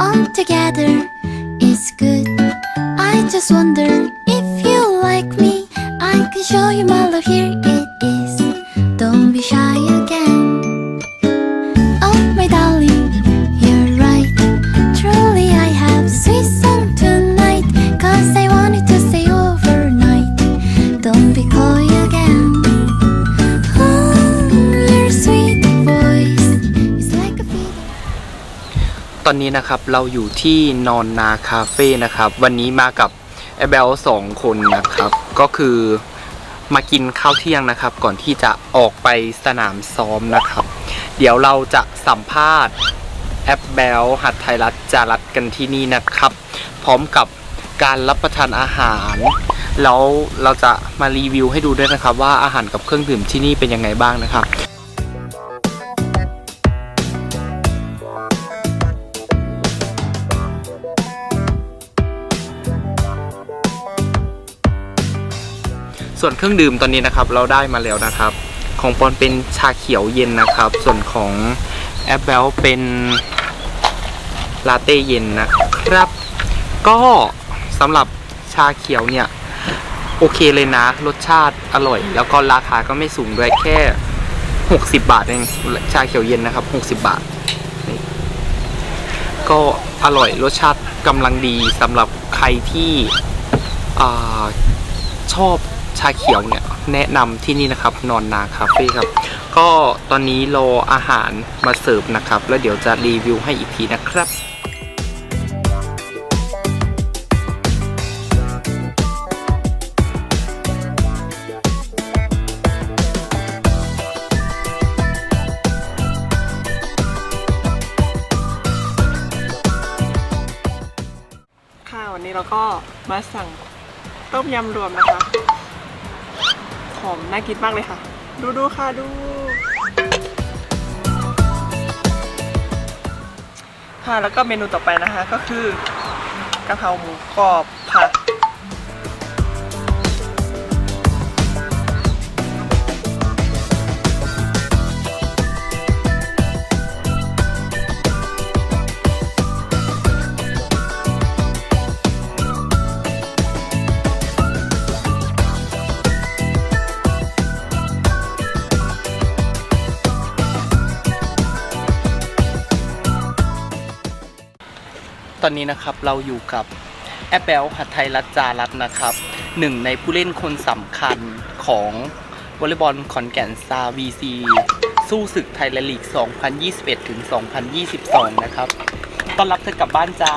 all together is good. I just wonder if you like me. I can show you my love. Here it is. Don't be shy ตอนนี้นะครับเราอยู่ที่นอนนาคาเฟ่นะครับ วันนี้มากับแอเบลสองคนนะครับ ก็คือมากินข้าวเที่ยงนะครับ ก่อนที่จะออกไปสนามซ้อมนะครับ เดี๋ยวเราจะสัมภาษณ์แอปเบลหัดไทยรัฐจารัฐกันที่นี่นะครับ พร้อมกับการรับประทานอาหาร แล้วเราจะมารีวิวให้ดูด้วยนะครับ ว่าอาหารกับเครื่องดื่มที่นี่เป็นยังไงบ้างนะครับ ส่วนเครื่องดื่มตอนนี้นะครับเราได้มาแล้วนะครับ ของปอนเป็นชาเขียวเย็นนะครับ ส่วนของแอปเบลเป็นลาเต้เย็นนะครับ ก็สำหรับชาเขียวเนี่ยโอเคเลยนะ รสชาติอร่อย แล้วก็ราคาก็ไม่สูงด้วยแค่ 60 บาทเองชาเขียวเย็นนะครับ 60 บาท ก็อร่อยรสชาติกำลังดีสำหรับใครที่อชอบ ชาเขียวเนี่ยแนะนำที่นี่นะครับนอนนาคาเฟ่ครับ ก็ตอนนี้รออาหารมาเสิร์ฟนะครับ แล้วเดี๋ยวจะรีวิวให้อีกทีนะครับค่ะวันนี้เราก็มาสั่งต้มยำรวมนะคะ หอมน่ากินมากเลยค่ะ ดูดูค่ะดู ค่ะแล้วก็เมนูต่อไปนะคะก็คือกะเพราหมูกรอบค่ะ ตอนนี้นะครับเราอยู่กับแอปเปิลหัดไทยรัฐจารัตน์นะครับหนึ่งในผู้เล่นคนสำคัญของวอลเลย์บอลขอนแก่นซาวีซีสู้ศึกไทยแลนด์ลีก 2021 ถึง 2022 นะครับต้อนรับเธอกลับบ้านจ้า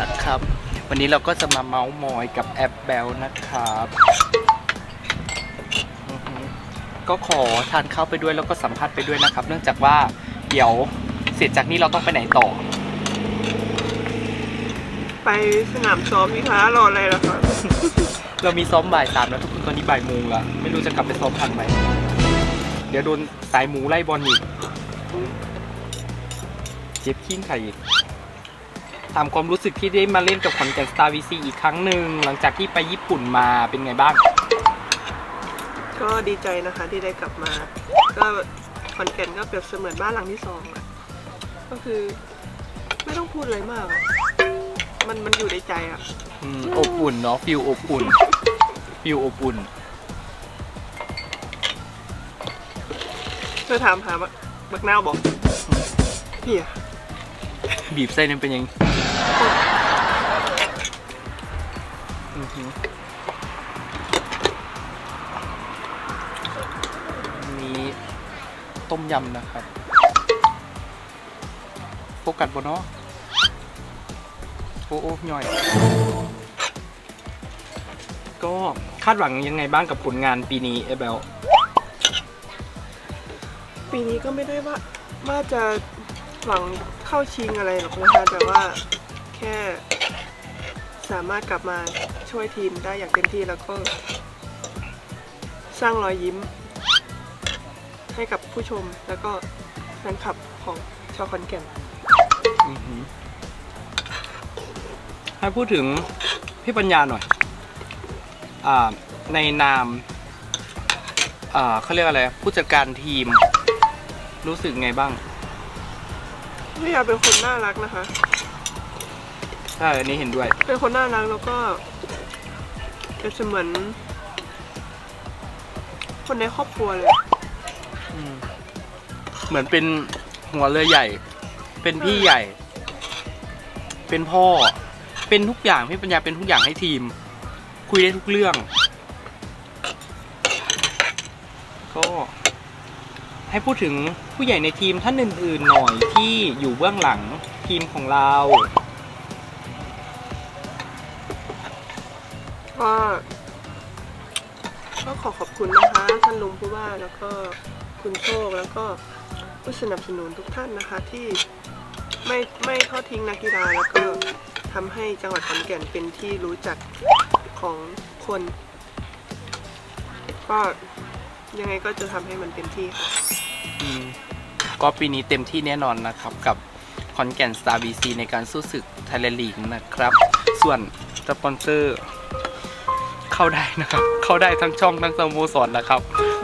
นะครับ วันนี้เราก็จะมาเมาส์มอยกับแอปเบลนะครับก็ขอทานข้าวไปด้วยแล้วก็สัมภาษณ์ไปด้วยนะครับ เนื่องจากว่าเดี๋ยว ร็จจากนี้เราต้องไปไหนต่อ ไปสนามซ้อมนี่คะรออะไรล่ะคะ เรามีซ้อมบ่ายสามแล้วทุกคนตอนนี้บ่ายโมงแล้วไม่รู้จะกลับไปซ้อมทันไหมเดี๋ยวโดนสายหมูไล่บอลอีกเจ็บขี้งไข่อีกถามความรู้สึกที่ได้มาเล่นกับขอนแก่นสตาร์วีซีอีกครั้งหนึ่งหลังจากที่ไปญี่ปุ่นมาเป็นไงบ้าง ก็ดีใจนะคะที่ได้กลับมา ก็ขอนแก่นก็เปรียบเสมือนบ้านหลังที่สองอะ ก็คือ ไม่ต้องพูดอะไรมากอะมันมันอยู่ในใจอะอืมอบอุ่นเนาะฟิลอบอุ่นฟิลอบอุ่น เธอถามหาบักบักนาวบอกเฮียบีบไส้นั้นเป็นยังอือหืออันนี้ต้มยำนะครับ โฟกัสบนเนาะโอ้โอ้ย่อย ก็คาดหวังยังไงบ้างกับผลงานปีนี้เอเบลปีนี้ก็ไม่ได้ว่าว่าจะหวังเข้าชิงอะไรหรอกนะคะ แต่ว่าแค่สามารถกลับมาช่วยทีมได้อย่างเต็มที่แล้วก็ สร้างรอยยิ้ม ให้กับผู้ชมแล้วก็แฟนคลับของชาวขอนแก่น ให้พูดถึงพี่ปัญญาหน่อยอ่าในนามอ่าเขาเรียกอะไร ผู้จัดการทีม รู้สึกไงบ้างพี่ยาเป็นคนน่ารักนะคะ ใช่อันนี้เห็นด้วย เป็นคนน่ารักแล้วก็เป็นเสมือน คนในครอบครัวเลยอืมเหมือนเป็นหัวเรือใหญ่ เป็นพี่ใหญ่ เป็นพ่อ เป็นทุกอย่างพี่ปัญญาเป็นทุกอย่างให้ทีม คุยได้ทุกเรื่อง ก็ให้พูดถึงผู้ใหญ่ในทีมท่านอื่นๆหน่อยที่อยู่เบื้องหลังทีมของเรา ก็ก็ขอขอบคุณนะคะ ท่านลุงผู้ว่าแล้วก็คุณโชคแล้วก็ผู้สนับสนุนทุกท่านนะคะที่ ไม่ไม่ทอดทิ้งนักกีฬาแล้วก็ทำให้จังหวัดขอนแก่นเป็นที่รู้จักของคน ก็ยังไงก็จะทำให้มันเต็มที่ค่ะ อืมก็ปีนี้เต็มที่แน่นอนนะครับ กับคอนแก่นสตาร์บีซีในการสู้ศึกไทยแลนด์ลีกนะครับ ส่วนสปอนเซอร์ เข้าได้นะครับ เข้าได้ทั้งช่องทั้งสโมสรนะครับ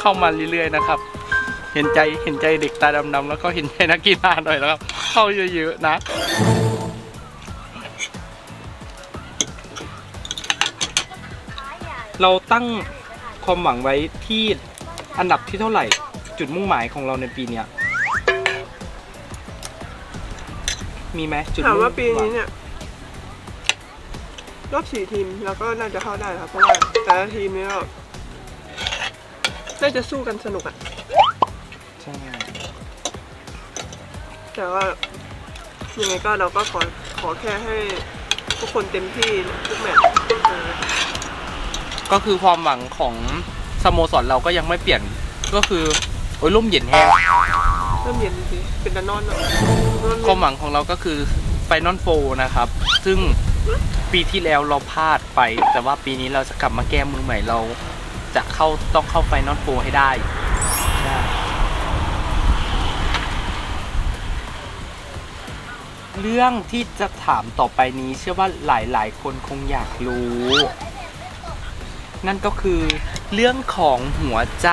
เข้ามาเรื่อยๆนะครับ เห็นใจเห็นใจเด็กตาดำๆแล้วก็เห็นใจนักกีฬาหน่อยนะครับ เข้าเยอะๆนะ เราตั้งความหวังไว้ที่อันดับที่เท่าไหร่ จุดมุ่งหมายของเราในปีเนี้ยมีไหมจุดถามมุ่งว่าปีนี้เนี่ย รอบสี่ทีมแล้วก็น่าจะเข้าได้ครับเพราะว่าแต่ละทีมเนี่ยน่าจะสู้กันสนุกอะใช่ แต่ว่ายังไงก็เราก็ขอขอแค่ให้ทุกคนเต็มที่ทุกแมตช์เออก็คือความหวังของสโมสรเราก็ยังไม่เปลี่ยนก็คือโอ้ยร่มเย็นแห้งเริ่มเย็นดีเป็นดานอนเนอะนอนความหวังของเราก็คือไฟนอลโฟนะครับ ซึ่งปีที่แล้วเราพลาดไป แต่ว่าปีนี้เราจะกลับมาแก้มือใหม่เรา จะเข้าต้องเข้าไฟนอลโฟให้ได้ใช่ เรื่องที่จะถามต่อไปนี้เชื่อว่าหลายๆ คนคงอยากรู้ นั่นก็คือเรื่องของหัวใจ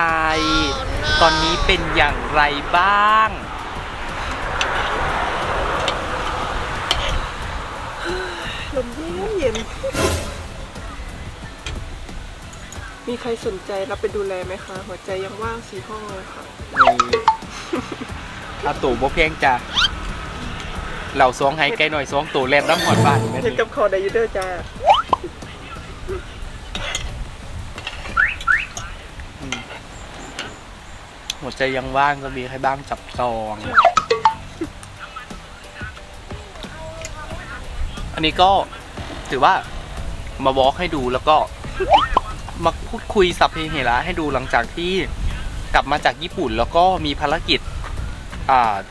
ตอนนี้เป็นอย่างไรบ้าง ลมเย็นเย็น มีใครสนใจรับไปดูแลไหมคะ หัวใจยังว่างสี่ห้องเลยค่ะ อาตู่บ่เพียงจะ เหล่าสองให้ไกลหน่อยสองตู่แลนน้ำหอดบ้านเห็นกับคอไดยูเดอร์จ้าหัวใจยังว่างก็มีใครบ้างจับซอง อันนี้ก็ถือว่ามาบล็อกให้ดูแล้วก็มาพูดคุยสัพเพเหระให้ดูหลังจากที่กลับมาจากญี่ปุ่น แล้วก็มีภารกิจ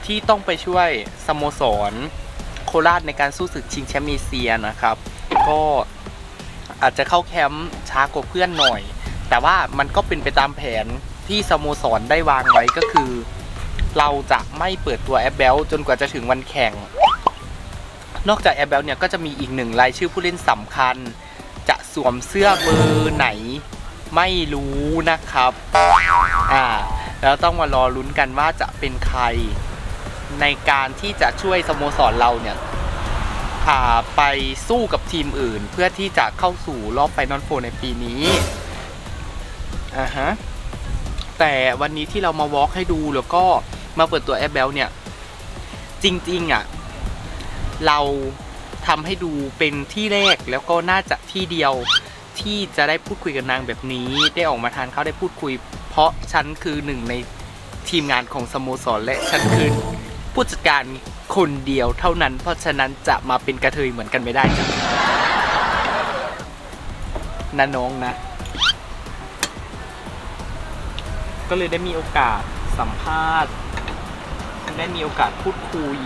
ที่ต้องไปช่วยสโมสรโคราชในการสู้ศึกชิงแชมป์เอเชียนะครับ ก็อาจจะเข้าแคมป์ช้ากว่าเพื่อนหน่อย แต่ว่ามันก็เป็นไปตามแผนที่สโมสรได้วางไว้ก็คือ เราจะไม่เปิดตัวแอปเบลจนกว่าจะถึงวันแข่ง นอกจากแอปเบลเนี่ยก็จะมีอีกหนึ่งรายชื่อผู้เล่นสำคัญ จะสวมเสื้อเบอร์ไหนไม่รู้นะครับ อ่า แล้วต้องมารอลุ้นกันว่าจะเป็นใครในการที่จะช่วยสโมสรเราเนี่ยพาไปสู้กับทีมอื่น เพื่อที่จะเข้าสู่รอบไฟนอลโฟในปีนี้อ่าฮะแต่วันนี้ที่เรามาวอล์กให้ดูแล้วก็มาเปิดตัวแอปเบลเนี่ย จริงๆอะ เราทำให้ดูเป็นที่แรกแล้วก็น่าจะที่เดียวที่จะได้พูดคุยกับนางแบบนี้ ได้ออกมาทานข้าวได้พูดคุย เพราะฉันคือหนึ่งในทีมงานของสโมสรและฉันคือผู้จัดการคนเดียวเท่านั้น เพราะฉะนั้นจะมาเป็นกระเทยเหมือนกันไม่ได้จ้ะนะน้องนะ ก็เลยได้มีโอกาสสัมภาษณ์ ได้มีโอกาสพูดคุย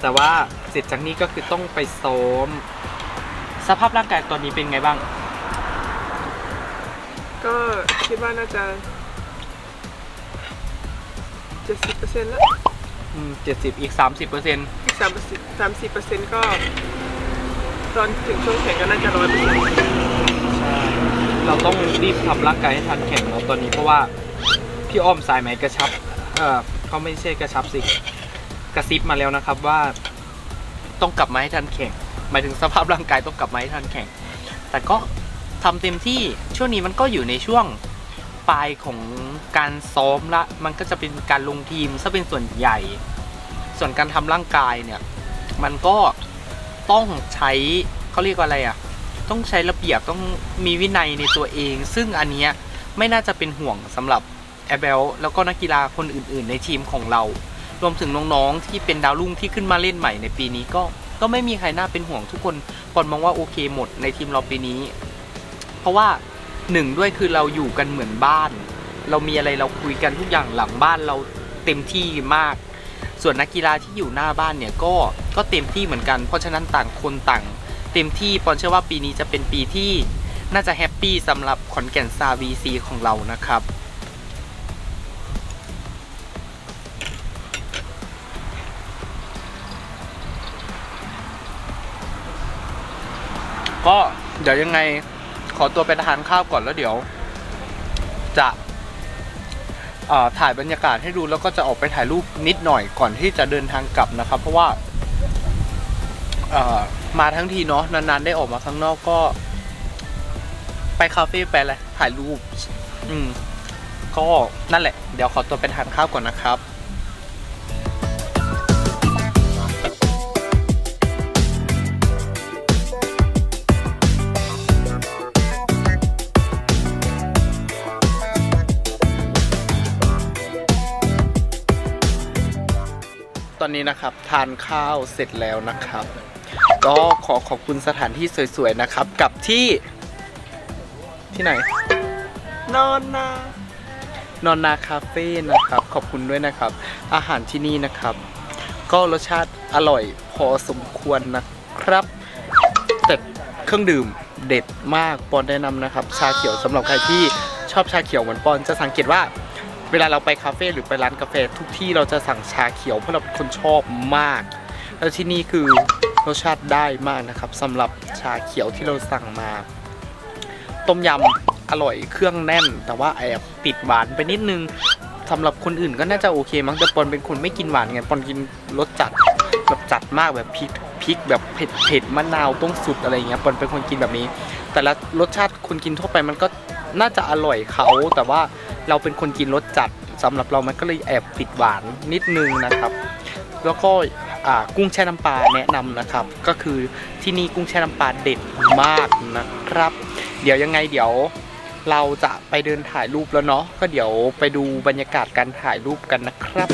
แต่ว่าเสร็จจากนี้ก็คือต้องไปซ้อม สภาพร่างกายตอนนี้เป็นไงบ้าง ก็คิดว่าน่าจะเจ็ดสิบเปอร์เซ็นต์แล้วเจ็ดสิบอีกสามสิบเปอร์เซ็นต์อีกสามเปอร์เซ็นต์สามสิบเปอร์เซ็นต์ก็ ตอนถึงช่วงแข่งก็น่าจะร้อยเปอร์เซ็นต์ใช่เราต้องรีบทำร่างกายให้ทันแข่งเราตอนนี้เพราะว่าพี่อ้อมสายไหมกระชับ เออเขาไม่ใช่กระชับสิกระซิบมาแล้วนะครับว่า ต้องกลับมาให้ทันแข่งหมายถึงสภาพร่างกายต้องกลับมาให้ทันแข่ง แต่ก็ ทำเต็มที่ช่วงนี้มันก็อยู่ในช่วงปลายของการซ้อมละ มันก็จะเป็นการลงทีมซะเป็นส่วนใหญ่ ส่วนการทำร่างกายเนี่ย มันก็ต้องใช้เขาเรียกว่าอะไรอะ ต้องใช้ระเบียบต้องมีวินัยในตัวเอง ซึ่งอันเนี้ยไม่น่าจะเป็นห่วงสำหรับแอ b เบลแล้วก็นักกีฬาคนอื่น ๆ ในทีมของเรา รวมถึงน้องๆที่เป็นดาวรุ่งที่ขึ้นมาเล่นใหม่ในปีนี้ก็ก็ไม่มีใครน่าเป็นห่วงทุกคนปอนมองว่าโอเคหมดในทีมเราปีนี้ เพราะว่าหนึ่งด้วยคือเราอยู่กันเหมือนบ้าน เรามีอะไรเราคุยกันทุกอย่างหลังบ้านเราเต็มที่มาก ส่วนนักกีฬาที่อยู่หน้าบ้านเนี่ยก็ก็เต็มที่เหมือนกัน เพราะฉะนั้นต่างคนต่างเต็มที่ปอนเชื่อว่าปีนี้จะเป็นปีที่น่าจะแฮปปี้สำหรับขอนแก่นซา VC ของเรานะครับก็เดี๋ยวยังไง ขอตัวไปทานข้าวก่อนแล้วเดี๋ยว จะถ่ายบรรยากาศให้ดูแล้วก็จะออกไปถ่ายรูปนิดหน่อยก่อนที่จะเดินทางกลับนะครับ เพราะว่ามาทั้งทีเนาะนานๆได้ออกมาข้างนอกก็ ไปคาเฟ่ไปอะไรถ่ายรูป อืมก็นั่นแหละ เดี๋ยวขอตัวไปทานข้าวก่อนนะครับ นนี้นะครับ ทานข้าวเสร็จแล้วนะครับ ก็ขอขอบคุณสถานที่สวยๆนะครับ กับที่ที่ไหน นอนนะนอนนาคาเฟ่นะครับ ขอบคุณด้วยนะครับ อาหารที่นี่นะครับ ก็รสชาติอร่อยพอสมควรนะครับ แต่เครื่องดื่มเด็ดมากปอนแนะนำนะครับ ชาเขียวสำหรับใครที่ชอบชาเขียวเหมือนปอนจะสังเกตว่า เวลาเราไปคาเฟ่หรือไปร้านกาแฟทุกที่เราจะสั่งชาเขียวเพราะเราเป็นคนชอบมาก แล้วที่นี่คือรสชาติได้มากนะครับสำหรับชาเขียวที่เราสั่งมา ต้มยำอร่อยเครื่องแน่น แต่ว่าแอบติดหวานไปนิดนึงสำหรับคนอื่นก็น่าจะโอเค มั้งแต่ปอนเป็นคนไม่กินหวานไงปอนกินรสจัดแบบจัดมากแบบพริกพริกแบบเผ็ดเผ็ดมะนาวต้องสุดอะไรเงี้ยปอนเป็นคนกินแบบนี้ แต่ละรสชาติคนกินทั่วไปมันก็น่าจะอร่อยเขาแต่ว่า เราเป็นคนกินรสจัดสำหรับเรามันก็เลยแอบติดหวานนิดนึงนะครับ แล้วก็กุ้งแช่น้ำปลาแนะนำนะครับ ก็คือที่นี่กุ้งแช่น้ำปลาเด็ดมากนะครับ เดี๋ยวยังไงเดี๋ยวเราจะไปเดินถ่ายรูปแล้วเนาะก็เดี๋ยวไปดูบรรยากาศการถ่ายรูปกันนะครับ